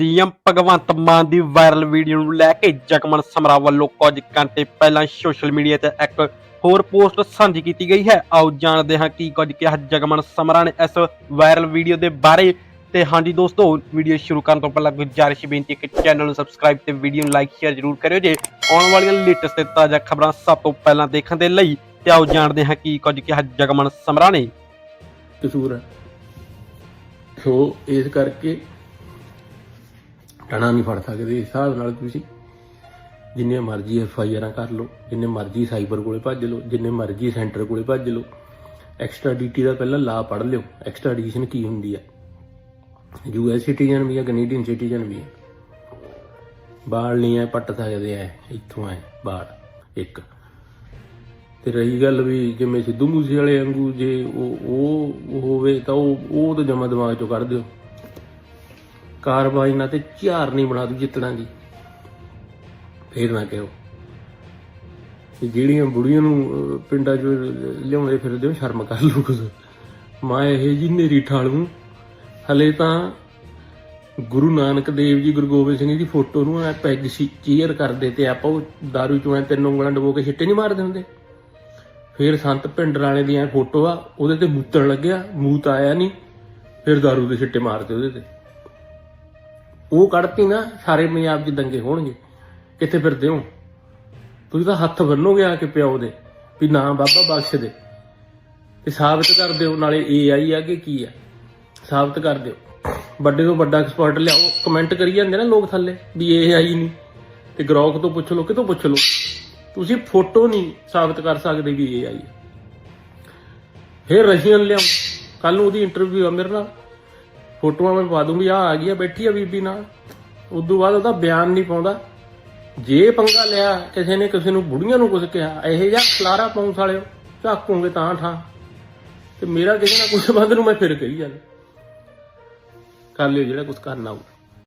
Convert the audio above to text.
CM Bhagwant Mann ਦੀ viral video ਨੂੰ ਲੈ ਕੇ ਜਗਮਨ ਸਮਰਾ ਵੱਲੋਂ ਕੁਝ ਘੰਟੇ ਪਹਿਲਾਂ ਸੋਸ਼ਲ ਮੀਡੀਆ ਤੇ ਇੱਕ ਹੋਰ ਪੋਸਟ ਸਾਂਝੀ ਕੀਤੀ ਗਈ ਹੈ। ਆਓ ਜਾਣਦੇ ਹਾਂ ਕੀ ਕੁਝ ਕਿਹਾ ਜਗਮਨ ਸਮਰਾ ਨੇ ਇਸ ਵਾਇਰਲ ਵੀਡੀਓ ਦੇ ਬਾਰੇ। ਤੇ ਹਾਂਜੀ ਦੋਸਤੋ ਵੀਡੀਓ ਸ਼ੁਰੂ ਕਰਨ ਤੋਂ ਪਹਿਲਾਂ ਗੁਜ਼ਾਰਿਸ਼ ਬੇਨਤੀ ਹੈ ਕਿ ਚੈਨਲ ਨੂੰ ਸਬਸਕ੍ਰਾਈਬ ਤੇ ਵੀਡੀਓ ਨੂੰ ਲਾਈਕ ਸ਼ੇਅਰ ਜ਼ਰੂਰ ਕਰਿਓ। ਜੇ ਆਉਣ ਵਾਲੀਆਂ ਲੇਟੈਸਟ ਤੇ ਤਾਜ਼ਾ ਖਬਰਾਂ ਸਭ ਤੋਂ ਪਹਿਲਾਂ ਦੇਖਣ ਦੇ ਲਈ ਤੇ ਆਓ ਜਾਣਦੇ ਹਾਂ ਕੀ ਕੁਝ ਕਿਹਾ ਜਗਮਨ ਸਮਰਾ ਨੇ। ਕਸੂਰ ਹੈ। ਸੋ ਇਸ ਕਰਕੇ ਟਣਾ ਨਹੀਂ ਫੜ ਸਕਦੇ। ਇਸ ਹਿਸਾਬ ਨਾਲ ਤੁਸੀਂ ਜਿੰਨੇ ਮਰਜ਼ੀ ਐਫ ਆਈ ਆਰਾਂ ਕਰ ਲਓ, ਜਿੰਨੇ ਮਰਜ਼ੀ ਸਾਈਬਰ ਕੋਲੇ ਭੱਜ ਲਓ, ਜਿੰਨੇ ਮਰਜ਼ੀ ਸੈਂਟਰ ਕੋਲੇ ਭੱਜ ਲਓ, ਐਕਸਟਰਾ ਡੀਟੀ ਦਾ ਪਹਿਲਾਂ ਲਾ ਪੜ ਲਿਓ। ਐਕਸਟ੍ਰਾਡੀਸ਼ਨ ਕੀ ਹੁੰਦੀ ਹੈ ਯੂਐਸ ਸਿਟੀਜ਼ਨ ਵੀ ਹੈ ਕੈਨੇਡੀਅਨ ਸਿਟੀਜ਼ਨ ਵੀ ਹੈ ਬਾਲ ਨਹੀਂ ਹੈ ਪੱਟ ਸਕਦੇ ਐ ਇੱਥੋਂ ਐ ਬਾਲ, ਇੱਕ। ਤੇ ਰਹੀ ਗੱਲ ਵੀ ਜਿਵੇਂ ਸਿੱਧੂ ਮੂਸੇ ਵਾਲੇ ਵਾਂਗੂ ਜੇ ਉਹ ਉਹ ਉਹ ਹੋਵੇ ਤਾਂ ਉਹ ਉਹ ਤਾਂ ਜਮਾ ਦਿਮਾਗ ਚੋਂ ਕੱਢ ਦਿਓ। ਕਾਰਵਾਈ ਨਾਲ ਤੇ ਝਾਰ ਨਹੀਂ ਬਣਾ ਦੂ ਜਿੱਤਣਾ ਦੀ ਫੇਰ ਨਾ ਕਿਹੋ ਜਿਹੜੀਆਂ ਬੁੜੀਆਂ ਨੂੰ ਪਿੰਡਾਂ 'ਚ ਲਿਆਉਂਦੇ ਫਿਰਦੇ ਹੋ, ਸ਼ਰਮ ਕਰ ਲਓ ਕੁਝ ਮੈਂ ਇਹ ਜੀ ਨੇਰੀ ਠਾਲੂ। ਹਲੇ ਤਾਂ ਗੁਰੂ ਨਾਨਕ ਦੇਵ ਜੀ, ਗੁਰੂ ਗੋਬਿੰਦ ਸਿੰਘ ਜੀ ਦੀ ਫੋਟੋ ਨੂੰ ਐ ਪੈਗ ਸੀ ਚੀਅਰ ਕਰਦੇ ਤੇ ਆਪਾਂ ਉਹ ਦਾਰੂ ਚੋਂ ਐਂ ਤਿੰਨ ਉਂਗਲਾਂ ਡਬੋ ਕੇ ਛਿੱਟੇ ਨਹੀਂ ਮਾਰਦੇ ਹੁੰਦੇ। ਫਿਰ ਸੰਤ ਪਿੰਡ ਰਾਣੇ ਦੀਆਂ ਫੋਟੋ ਆ ਉਹਦੇ ਤੇ ਮੂਤਣ ਲੱਗਿਆ ਮੂਤ ਆਇਆ ਨਹੀਂ ਫਿਰ ਦਾਰੂ ਦੇ ਛਿੱਟੇ ਮਾਰਦੇ ਉਹਦੇ ਤੇ। ਉਹ ਕੱਢਤੀ ਨਾ, ਸਾਰੇ ਪੰਜਾਬ 'ਚ ਦੰਗੇ ਹੋਣਗੇ। ਕਿੱਥੇ ਫਿਰਦੇ ਹੋ? ਤੁਸੀਂ ਤਾਂ ਹੱਥ ਬੰਨੋਗੇ ਆ ਕੇ ਪਿਓ ਦੇ, ਵੀ ਨਾ ਬਾਬਾ ਬਖਸ਼ ਦੇ। ਤੇ ਸਾਬਤ ਕਰ ਦਿਓ, ਨਾਲੇ ਏਆਈ ਆ ਕਿ ਕੀ ਆ? ਸਾਬਤ ਕਰ ਦਿਓ। ਵੱਡੇ ਤੋਂ ਵੱਡਾ ਐਕਸਪਰਟ ਲਿਆਓ। ਕਮੈਂਟ ਕਰੀ ਜਾਂਦੇ ਨਾ ਲੋਕ ਥੱਲੇ, ਵੀ ਇਹ ਆਈ ਨਹੀਂ। ਤੇ ਗਰੋਕ ਤੋਂ ਪੁੱਛ ਲਓ, ਕਿਤੋਂ ਪੁੱਛ ਲਓ? ਤੁਸੀਂ ਫੋਟੋ ਨਹੀਂ ਸਾਬਤ ਕਰ ਸਕਦੇ ਵੀ ਇਹ ਆਈ ਫਿਰ ਰਸ਼ੀਅਨ ਲਿਆਓ। ਕੱਲ ਨੂੰ ਉਹਦੀ ਇੰਟਰਵਿਊ ਆ ਮੇਰੇ ਨਾਲ। ਫੋਟੋਆਂ ਮੈਂ ਪਾ ਦੂੰਗੀ ਆ ਆ ਗਈ ਆ, ਬੈਠੀ ਆ ਬੀਬੀ ਨਾਲ। ਉਦੋਂ ਬਾਅਦ ਉਹਦਾ ਬਿਆਨ ਨਹੀਂ ਪਾਉਂਦਾ। ਜੇ ਪੰਗਾ ਲਿਆ, ਕਿਸੇ ਨੇ ਕਿਸੇ ਨੂੰ, ਬੁੜੀਆਂ ਨੂੰ ਕੁਝ ਕਿਹਾ, ਇਹੋ ਜਿਹਾ ਖਲਾਰਾ ਪਾਉਂ ਸਾਲਿਓ, ਝਾਕੂਗੇ ਤਾਂ ਠਾਂ। ਤੇ ਮੇਰਾ ਕਿਸੇ ਨਾ ਕੁਝ ਬੰਦ ਨੂੰ ਮੈਂ ਫਿਰ ਕਹੀ ਜਾਂਦਾ। ਕਰ ਲਿਓ ਜਿਹੜਾ ਕੁਝ ਕਰਨਾ ਹੋਊ।